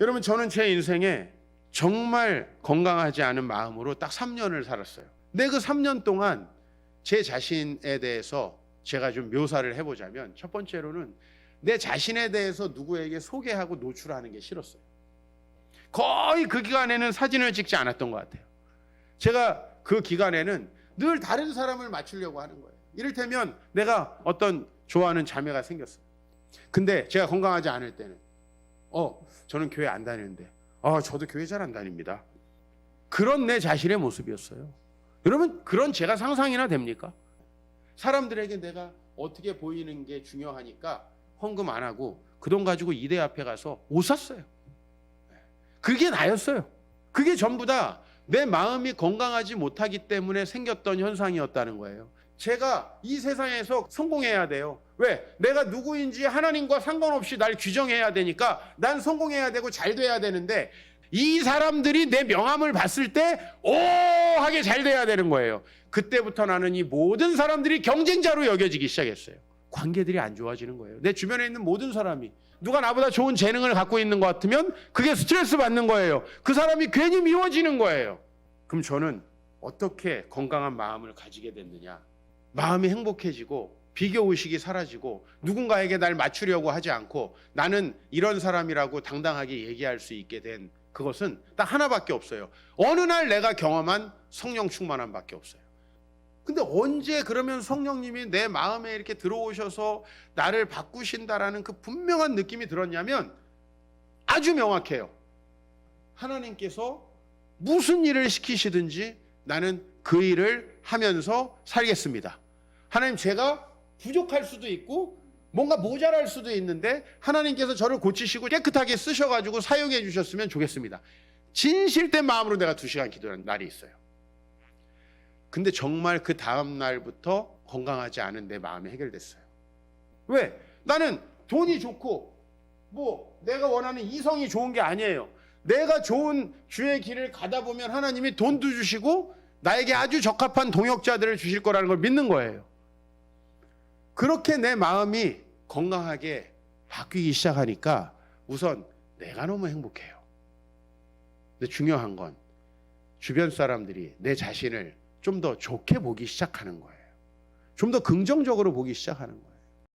여러분 저는 제 인생에 정말 건강하지 않은 마음으로 딱 3년을 살았어요. 근데 그 3년 동안 제 자신에 대해서 제가 좀 묘사를 해보자면 첫 번째로는 내 자신에 대해서 누구에게 소개하고 노출하는 게 싫었어요. 거의 그 기간에는 사진을 찍지 않았던 것 같아요. 제가 그 기간에는 늘 다른 사람을 맞추려고 하는 거예요. 이를테면 내가 어떤 좋아하는 자매가 생겼어요. 근데 제가 건강하지 않을 때는 어, 저는 교회 안 다니는데 아, 저도 교회 잘 안 다닙니다. 그런 내 자신의 모습이었어요. 여러분, 그런 제가 상상이나 됩니까? 사람들에게 내가 어떻게 보이는 게 중요하니까 헌금 안 하고 그 돈 가지고 이대 앞에 가서 옷 샀어요. 그게 나였어요. 그게 전부 다 내 마음이 건강하지 못하기 때문에 생겼던 현상이었다는 거예요. 제가 이 세상에서 성공해야 돼요. 왜? 내가 누구인지 하나님과 상관없이 날 규정해야 되니까 난 성공해야 되고 잘 돼야 되는데 이 사람들이 내 명함을 봤을 때 오! 하게 잘 돼야 되는 거예요. 그때부터 나는 이 모든 사람들이 경쟁자로 여겨지기 시작했어요. 관계들이 안 좋아지는 거예요. 내 주변에 있는 모든 사람이 누가 나보다 좋은 재능을 갖고 있는 것 같으면 그게 스트레스 받는 거예요. 그 사람이 괜히 미워지는 거예요. 그럼 저는 어떻게 건강한 마음을 가지게 됐느냐? 마음이 행복해지고 비교 의식이 사라지고 누군가에게 날 맞추려고 하지 않고 나는 이런 사람이라고 당당하게 얘기할 수 있게 된 그것은 딱 하나밖에 없어요. 어느 날 내가 경험한 성령 충만함밖에 없어요. 근데 언제 그러면 성령님이 내 마음에 이렇게 들어오셔서 나를 바꾸신다라는 그 분명한 느낌이 들었냐면 아주 명확해요. 하나님께서 무슨 일을 시키시든지 나는 그 일을 하면서 살겠습니다. 하나님 제가 부족할 수도 있고 뭔가 모자랄 수도 있는데 하나님께서 저를 고치시고 깨끗하게 쓰셔가지고 사용해 주셨으면 좋겠습니다. 진실된 마음으로 내가 두 시간 기도한 날이 있어요. 근데 정말 그 다음 날부터 건강하지 않은 내 마음이 해결됐어요. 왜? 나는 돈이 좋고 뭐 내가 원하는 이성이 좋은 게 아니에요. 내가 좋은 주의 길을 가다 보면 하나님이 돈도 주시고 나에게 아주 적합한 동역자들을 주실 거라는 걸 믿는 거예요. 그렇게 내 마음이 건강하게 바뀌기 시작하니까 우선 내가 너무 행복해요. 근데 중요한 건 주변 사람들이 내 자신을 좀 더 좋게 보기 시작하는 거예요. 좀 더 긍정적으로 보기 시작하는 거예요.